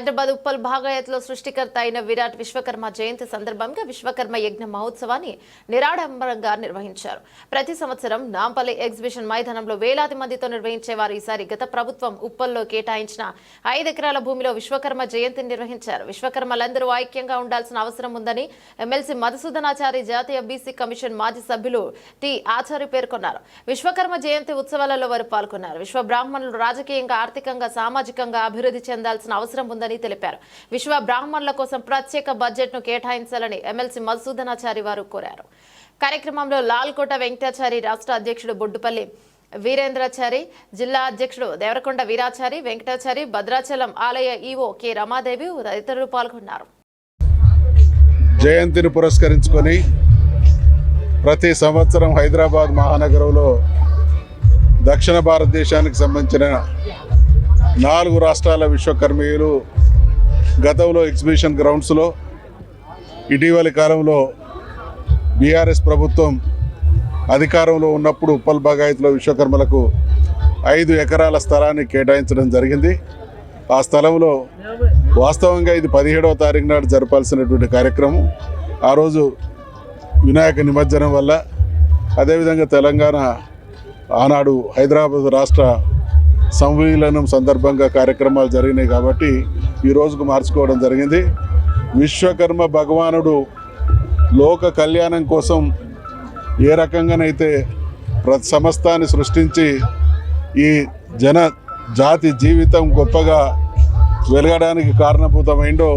హైదరాబాద్ ఉప్పల్ భాగాయత్లో సృష్టికర్త అయిన విరాట్ విశ్వకర్మ జయంతి సందర్భంగా విశ్వకర్మ యజ్ఞ మహోత్సవాన్ని నిరాడంబరంగా నిర్వహించారు. ప్రతి సంవత్సరం నాంపల్లి ఎగ్జిబిషన్ మైదానంలో వేలాది మందితో నిర్వహించేవారు ఈసారి గత ప్రభుత్వం ఉప్పల్లో కేటాయించిన ఐదు ఎకరాల భూమిలో విశ్వకర్మ జయంతిని నిర్వహించారు. విశ్వకర్మలందరూ ఐక్యంగా ఉండాల్సిన అవసరం ఉందని ఎమ్మెల్సీ మధుసూదనాచారి జాతీయ బీసీ కమిషన్ మాజీ సభ్యులు టి ఆచార్య పేర్కొన్నారు. విశ్వకర్మ జయంతి ఉత్సవాలలో వారు పాల్గొన్నారు. విశ్వ బ్రాహ్మణులు రాజకీయంగా ఆర్థికంగా సామాజికంగా అభివృద్ధి చెందాల్సిన అవసరం ఉందని తెలిపారు. విశ్వ బ్రాహ్మణుల కోసం ప్రత్యేక బడ్జెట్ను కేటాయించాలని ఎమ్మెల్సీ మధుసూదనాచారి వారు కోరారు. కార్యక్రమంలో లాల్కోట వెంకటాచారి రాష్ట్ర అధ్యక్షుడు బొడ్డుపల్లి వీరేంద్రాచారి జిల్లా అధ్యక్షుడు దేవరకొండ వీరాచారి వెంకటాచారి భద్రాచలం ఆలయ ఈవో కె రమాదేవి తదితరులు పాల్గొన్నారు. జయంతిని పురస్కరించుకొని ప్రతి సంవత్సరం హైదరాబాద్ మహానగరంలో దక్షిణ భారతదేశానికి సంబంధించిన నాలుగు రాష్ట్రాల విశ్వకర్మీయులు గతంలో ఎగ్జిబిషన్ గ్రౌండ్స్లో ఇటీవలి కాలంలో బీఆర్ఎస్ ప్రభుత్వం అధికారంలో ఉన్నప్పుడు ఉప్పల్ బగాయత్లో విశ్వకర్మలకు ఐదు ఎకరాల స్థలాన్ని కేటాయించడం జరిగింది. ఆ స్థలంలో వాస్తవంగా ఇది పదిహేడవ తారీఖు నాడు జరపాల్సినటువంటి కార్యక్రమం. ఆ రోజు వినాయక నిమజ్జనం వల్ల అదేవిధంగా తెలంగాణ ఆనాడు హైదరాబాద్ రాష్ట్ర సంవిలీనం సందర్భంగా కార్యక్రమాలు జరిగినాయి కాబట్టి ఈ రోజుకు మార్చుకోవడం జరిగింది. విశ్వకర్మ భగవానుడు లోక కళ్యాణం కోసం ఏ రకంగానైతే ప్రతి సమస్తాన్ని సృష్టించి ఈ జన జాతి జీవితం గొప్పగా వెలగడానికి కారణభూతమైందో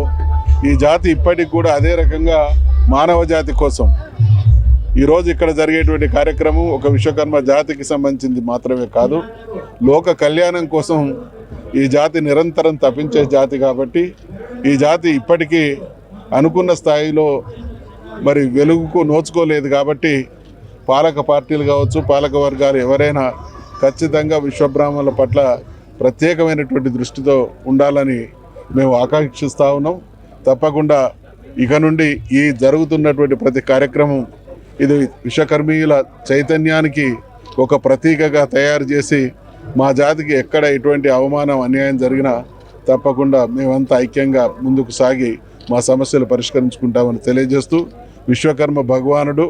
ఈ జాతి ఇప్పటికి కూడా అదే రకంగా మానవ జాతి కోసం. ఈరోజు ఇక్కడ జరిగేటువంటి కార్యక్రమం ఒక విశ్వకర్మ జాతికి సంబంధించింది మాత్రమే కాదు. లోక కళ్యాణం కోసం ఈ జాతి నిరంతరం తప్పించే జాతి కాబట్టి ఈ జాతి ఇప్పటికీ అనుకున్న స్థాయిలో మరి వెలుగుకు నోచుకోలేదు కాబట్టి పాలక పార్టీలు కావచ్చు పాలక వర్గాలు ఎవరైనా ఖచ్చితంగా విశ్వబ్రాహ్మణుల పట్ల ప్రత్యేకమైనటువంటి దృష్టితో ఉండాలని మేము ఆకాంక్షిస్తూ ఉన్నాం. తప్పకుండా ఇక నుండి ఈ జరుగుతున్నటువంటి ప్రతి కార్యక్రమం ఇది విశ్వకర్మీయుల చైతన్యానికి ఒక ప్రతీకగా తయారు చేసి మా జాతికి ఎక్కడ ఎటువంటి అవమానం అన్యాయం జరిగినా తప్పకుండా మేమంతా ఐక్యంగా ముందుకు సాగి మా సమస్యలు పరిష్కరించుకుంటామని తెలియజేస్తూ విశ్వకర్మ భగవానుడు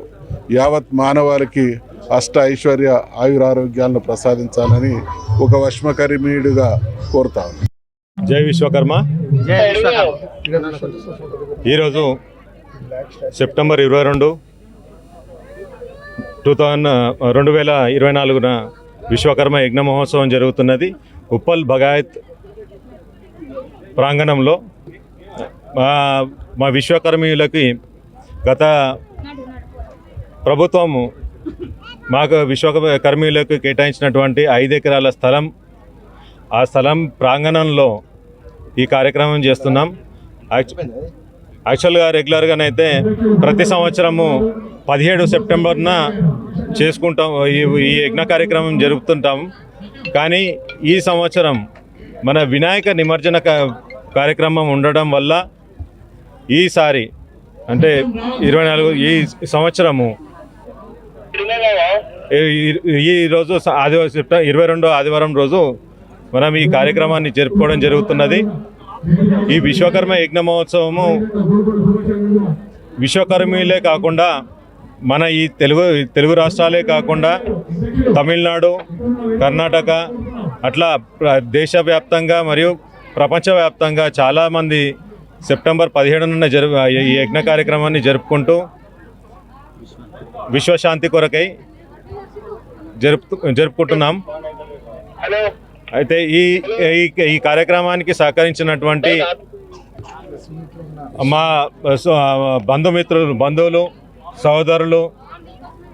యావత్ మానవాళికి అష్ట ఐశ్వర్య ఆయురారోగ్యాలను ప్రసాదించాలని ఒక వశ్మకర్మీయుడిగా కోరుతాను జై విశ్వకర్మ. ఈరోజు సెప్టెంబర్ ఇరవై రెండు టూ థౌజండ్ రెండు వేల ఇరవై నాలుగున విశ్వకర్మ యజ్ఞ మహోత్సవం జరుగుతున్నది. ఉప్పల్ భగాయత్ ప్రాంగణంలో మా మా విశ్వకర్మీయులకి గత ప్రభుత్వము మాకు విశ్వకర్మీయులకు కేటాయించినటువంటి ఐదు ఎకరాల స్థలం. ఆ స్థలం ప్రాంగణంలో ఈ కార్యక్రమం చేస్తున్నాం. యాక్చువల్గా రెగ్యులర్గానైతే ప్రతి సంవత్సరము పదిహేడు సెప్టెంబర్న చేసుకుంటాం ఈ ఈ యజ్ఞ కార్యక్రమం జరుపుతుంటాం. కానీ ఈ సంవత్సరం మన వినాయక నిమజ్జన కార్యక్రమం ఉండడం వల్ల ఈసారి అంటే ఇరవై నాలుగు ఈ సంవత్సరము ఈ- రోజు ఆదివారం సెప్టెంబర్ ఇరవై రెండో ఆదివారం రోజు మనం ఈ కార్యక్రమాన్ని జరుపుకోవడం జరుగుతున్నది. ఈ విశ్వకర్మ యజ్ఞ మహోత్సవము విశ్వకర్మీలే కాకుండా మన ఈ తెలుగు తెలుగు రాష్ట్రాలే కాకుండా తమిళనాడు కర్ణాటక అట్లా దేశవ్యాప్తంగా మరియు ప్రపంచవ్యాప్తంగా చాలామంది సెప్టెంబర్ పదిహేడున జరు ఈ యజ్ఞ కార్యక్రమాన్ని జరుపుకుంటూ విశ్వశాంతి కొరకై జరుపు జరుపుకుంటున్నాం. అయితే ఈ ఈ- ఈ కార్యక్రమానికి సహకరించినటువంటి మా బంధుమిత్రులు బంధువులు సహోదరులు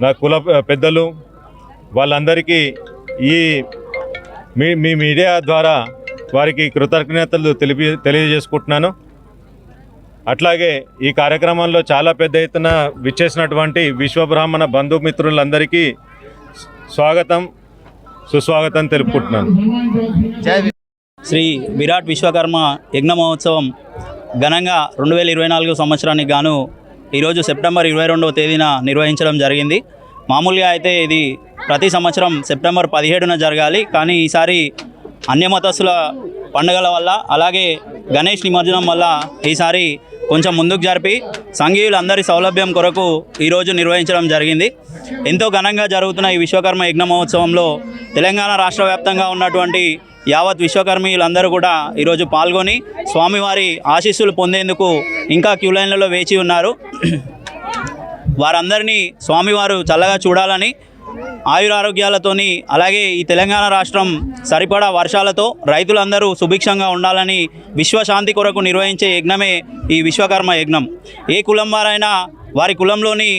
నా కుల పెద్దలు వాళ్ళందరికీ ఈ మీ మీ మీడియా ద్వారా వారికి కృతజ్ఞతలు తెలిపి తెలియజేసుకుంటున్నాను. అట్లాగే ఈ కార్యక్రమంలో చాలా పెద్ద ఎత్తున విచ్చేసినటువంటి విశ్వబ్రాహ్మణ బంధుమిత్రులందరికీ స్వాగతం సుస్వాగతం తెలుపుకుంటున్నాను. శ్రీ విరాట్ విశ్వకర్మ యజ్ఞ మహోత్సవం ఘనంగా రెండు వేల ఇరవై నాలుగు సంవత్సరానికి గాను ఈరోజు సెప్టెంబర్ ఇరవై రెండవ తేదీన నిర్వహించడం జరిగింది. మామూలుగా అయితే ఇది ప్రతి సంవత్సరం సెప్టెంబర్ పదిహేడున జరగాలి. కానీ ఈసారి అన్యమతస్థుల పండుగల వల్ల అలాగే గణేష్ నిమజ్జనం వల్ల ఈసారి కొంచెం ముందుకు జరిపి సంఘీయులందరి సౌలభ్యం కొరకు ఈరోజు నిర్వహించడం జరిగింది. ఎంతో ఘనంగా జరుగుతున్న ఈ విశ్వకర్మ యజ్ఞ మహోత్సవంలో తెలంగాణ రాష్ట్ర వ్యాప్తంగా ఉన్నటువంటి యావత్ విశ్వకర్మీయులందరూ కూడా ఈరోజు పాల్గొని స్వామివారి ఆశీస్సులు పొందేందుకు ఇంకా క్యూ లైన్లలో వేచి ఉన్నారు. వారందరినీ స్వామివారు చల్లగా చూడాలని ఆయురారోగ్యాలతోని అలాగే ఈ తెలంగాణ రాష్ట్రం సరిపడా వర్షాలతో రైతులందరూ సుభిక్షంగా ఉండాలని విశ్వశాంతి కొరకు నిర్వహించే యజ్ఞమే ఈ విశ్వకర్మ యజ్ఞం. ఏ కులం వారైనా వారి కులంలోని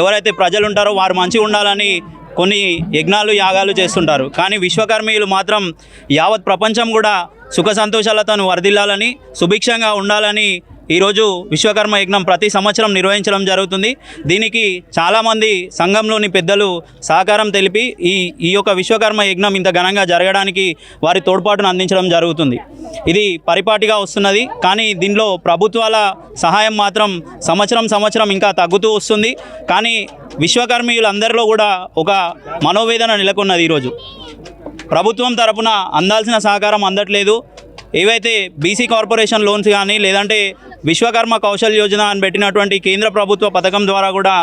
ఎవరైతే ప్రజలు ఉంటారో వారు మంచిగా ఉండాలని కొన్ని యజ్ఞాలు యాగాలు చేస్తుంటారు. కానీ విశ్వకర్మీయులు మాత్రం యావత్ ప్రపంచం కూడా సుఖ సంతోషాలతో వర్ధిల్లాలని సుభిక్షంగా ఉండాలని ఈరోజు విశ్వకర్మ యజ్ఞం ప్రతి సంవత్సరం నిర్వహించడం జరుగుతుంది. దీనికి చాలామంది సంఘంలోని పెద్దలు సహకారం తెలిపి ఈ ఈ యొక్క విశ్వకర్మ యజ్ఞం ఇంత ఘనంగా జరగడానికి వారి తోడ్పాటును అందించడం జరుగుతుంది. ఇది పరిపాటిగా వస్తున్నది కానీ దీనిలో ప్రభుత్వాల సహాయం మాత్రం సంవత్సరం సంవత్సరం ఇంకా తగ్గుతూ వస్తుంది. కానీ విశ్వకర్మీయులందరిలో కూడా ఒక మనోవేదన నెలకొన్నది ఈరోజు. ప్రభుత్వం తరపున అందాల్సిన సహకారం అందట్లేదు. ఏవైతే బీసీ కార్పొరేషన్ లోన్స్ కానీ లేదంటే విశ్వకర్మ కౌశల్ యోజన అని పెట్టినటువంటి కేంద్ర ప్రభుత్వ పథకం ద్వారా కూడా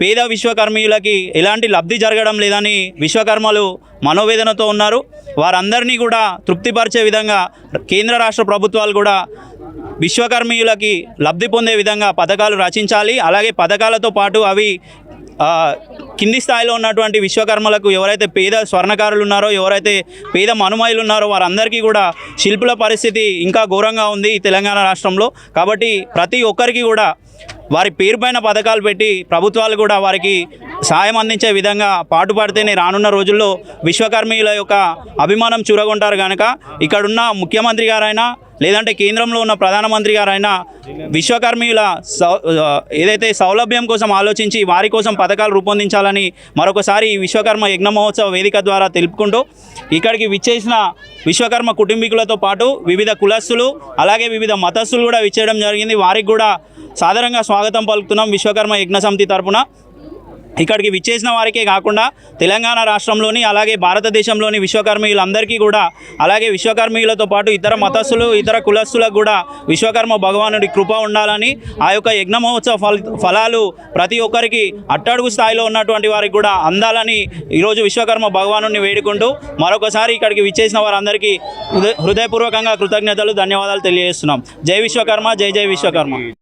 పేద విశ్వకర్మీయులకి ఎలాంటి లబ్ధి జరగడం లేదని విశ్వకర్మలు మనోవేదనతో ఉన్నారు. వారందరినీ కూడా తృప్తిపరిచే విధంగా కేంద్ర రాష్ట్ర ప్రభుత్వాలు కూడా విశ్వకర్మీయులకి లబ్ధి పొందే విధంగా పథకాలు రచించాలి. అలాగే పథకాలతో పాటు అవి కింది స్థాయిలో ఉన్నటువంటి విశ్వకర్మలకు ఎవరైతే పేద స్వర్ణకారులు ఉన్నారో ఎవరైతే పేద మనుమాయిలు ఉన్నారో వారందరికీ కూడా శిల్పుల పరిస్థితి ఇంకా ఘోరంగా ఉంది తెలంగాణ రాష్ట్రంలో. కాబట్టి ప్రతి ఒక్కరికి కూడా వారి పేరుపైన పథకాలు పెట్టి ప్రభుత్వాలు కూడా వారికి సాయం అందించే విధంగా పాటుపడితేనే రానున్న రోజుల్లో విశ్వకర్మీయుల యొక్క అభిమానం చూరగొంటారు కనుక ఇక్కడున్న ముఖ్యమంత్రి గారైనా లేదంటే కేంద్రంలో ఉన్న ప్రధానమంత్రి గారైనా విశ్వకర్మీయుల సౌ ఏదైతే సౌలభ్యం కోసం ఆలోచించి వారి కోసం పథకాలు రూపొందించాలని మరొకసారి ఈ విశ్వకర్మ యజ్ఞ మహోత్సవ వేదిక ద్వారా తెలుపుకుంటూ ఇక్కడికి విచ్చేసిన విశ్వకర్మ కుటుంబీకులతో పాటు వివిధ కులస్తులు అలాగే వివిధ మతస్థులు కూడా విచ్చేయడం జరిగింది. వారికి కూడా సాధారణంగా స్వాగతం పలుకుతున్నాం విశ్వకర్మ యజ్ఞ సమితి తరపున. ఇక్కడికి విచ్చేసిన వారికే కాకుండా తెలంగాణ రాష్ట్రంలోని అలాగే భారతదేశంలోని విశ్వకర్మీయులందరికీ కూడా అలాగే విశ్వకర్మీయులతో పాటు ఇతర మతస్థులు ఇతర కులస్తులకు కూడా విశ్వకర్మ భగవానుడి కృప ఉండాలని ఆ యొక్క యజ్ఞ మహోత్సవ ఫల ఫలాలు ప్రతి ఒక్కరికి అట్టడుగు స్థాయిలో ఉన్నటువంటి వారికి కూడా అందాలని ఈరోజు విశ్వకర్మ భగవాను వేడుకుంటూ మరొకసారి ఇక్కడికి విచ్చేసిన వారందరికీ హృదయపూర్వకంగా కృతజ్ఞతలు ధన్యవాదాలు తెలియజేస్తున్నాం. జై విశ్వకర్మ జై జై విశ్వకర్మ.